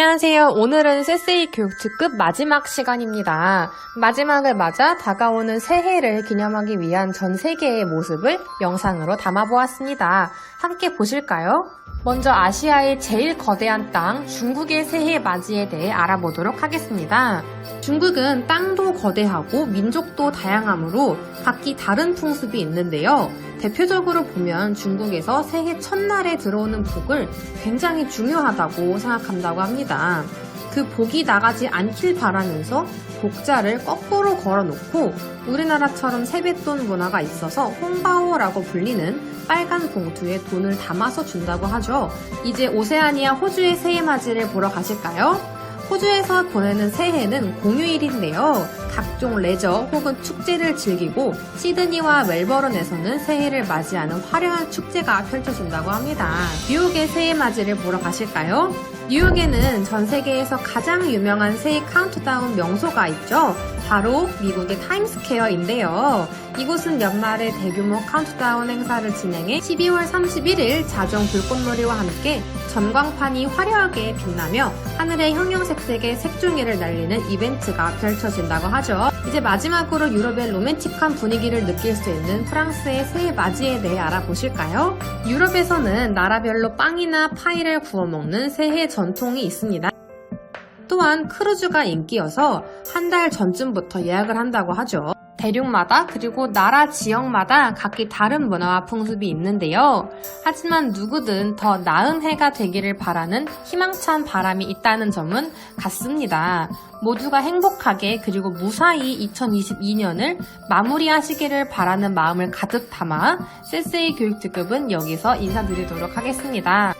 안녕하세요. 오늘은 세세이 교육 특급 마지막 시간입니다. 마지막을 맞아 다가오는 새해를 기념하기 위한 전 세계의 모습을 영상으로 담아보았습니다. 함께 보실까요? 먼저 아시아의 제일 거대한 땅 중국의 새해 맞이에 대해 알아보도록 하겠습니다. 중국은 땅도 거대하고 민족도 다양하므로 각기 다른 풍습이 있는데요. 대표적으로 보면 중국에서 새해 첫날에 들어오는 복을 굉장히 중요하다고 생각한다고 합니다. 그 복이 나가지 않길 바라면서 복자를 거꾸로 걸어놓고 우리나라처럼 세뱃돈 문화가 있어서 홍바오라고 불리는 빨간 봉투에 돈을 담아서 준다고 하죠. 이제 오세아니아 호주의 새해 맞이를 보러 가실까요? 호주에서 보내는 새해는 공휴일인데요. 각종 레저 혹은 축제를 즐기고 시드니와 멜버른에서는 새해를 맞이하는 화려한 축제가 펼쳐진다고 합니다. 뉴욕의 새해 맞이를 보러 가실까요? 뉴욕에는 전 세계에서 가장 유명한 새해 카운트다운 명소가 있죠. 바로 미국의 타임스퀘어인데요. 이곳은 연말에 대규모 카운트다운 행사를 진행해 12월 31일 자정 불꽃놀이와 함께 전광판이 화려하게 빛나며 하늘에 형형색색의 색종이를 날리는 이벤트가 펼쳐진다고 하죠. 이제 마지막으로 유럽의 로맨틱한 분위기를 느낄 수 있는 프랑스의 새해 맞이에 대해 알아보실까요? 유럽에서는 나라별로 빵이나 파이를 구워 먹는 새해 전통이 있습니다. 또한 크루즈가 인기여서 한 달 전쯤부터 예약을 한다고 하죠. 대륙마다 그리고 나라 지역마다 각기 다른 문화와 풍습이 있는데요. 하지만 누구든 더 나은 해가 되기를 바라는 희망찬 바람이 있다는 점은 같습니다. 모두가 행복하게 그리고 무사히 2022년을 마무리하시기를 바라는 마음을 가득 담아 세세이 교육특급은 여기서 인사드리도록 하겠습니다.